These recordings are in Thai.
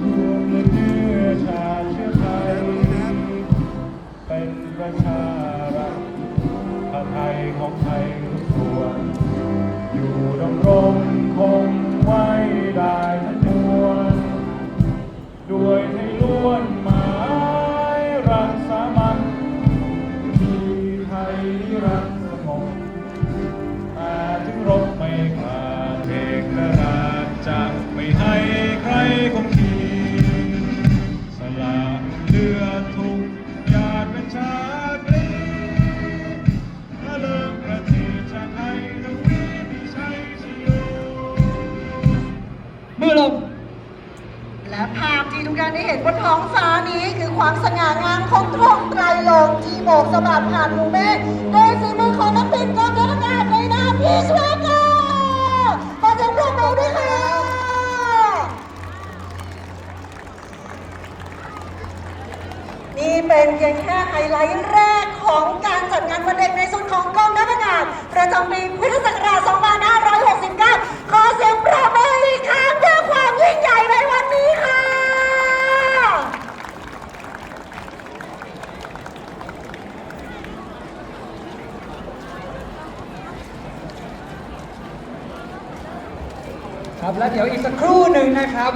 รวมเนื้อชาเชื้อไทยเป็นประชารัฐชาติไทยของไทย ไม่ให้ใครคงขีสละเลือดทุกหยาดเป็นชาตรีและเลิกประเทศชาติไทยทั้งวีมีชัยชโยมือลงและภาพที่ทุกท่านได้เห็นบนท้องฟ้านี้คือความสง่างามของธงไตรลงที่โบกสะบัดผ่านหมู่เมฆโดยฝีมือของนักบินก นี่เป็นเพียงแค่ไฮไลท์แรกของการจัดงานวันเด็กในส่วนของกองทัพอากาศประจำปีพุทธศักราช 2569 ขอเสียงปรบมืออีกครั้งเพื่อความยิ่งใหญ่ในวันนี้ค่ะ ครับแล้วเดี๋ยวอีกสักครู่หนึ่งนะครับ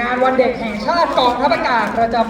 งานวันเด็กแห่งชาติกองทัพอากาศประจำ